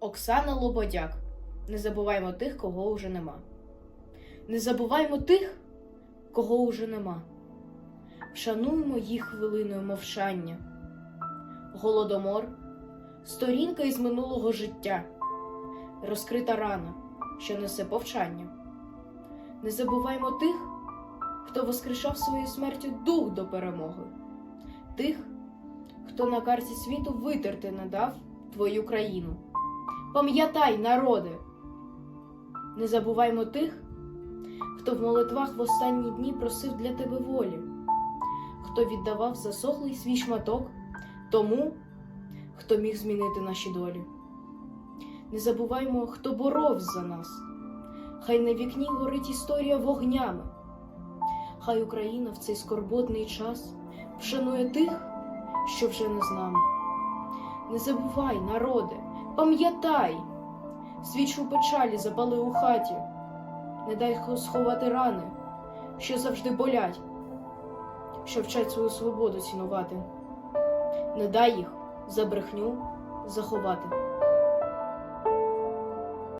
Оксана Лободяк. Не забуваймо тих, кого уже нема. Не забуваймо тих, кого уже нема. Вшануймо їх хвилиною мовчання. Голодомор сторінка із минулого життя, розкрита рана, що несе повчання. Не забуваймо тих, хто воскрешав своєю смертю дух до перемоги, тих, хто на карті світу витерти не дав твою країну. Пам'ятай, народи! Не забуваймо тих, хто в молитвах в останні дні просив для тебе волі, хто віддавав засохлий свій шматок тому, хто міг змінити наші долі. Не забуваймо, хто боровся за нас. Хай на вікні горить історія вогнями. Хай Україна в цей скорботний час вшанує тих, що вже не з нами. Не забувай, народе, пам'ятай, свічу печалі запали у хаті, не дай сховати рани, що завжди болять, що вчать свою свободу цінувати. Не дай їх за брехню заховати.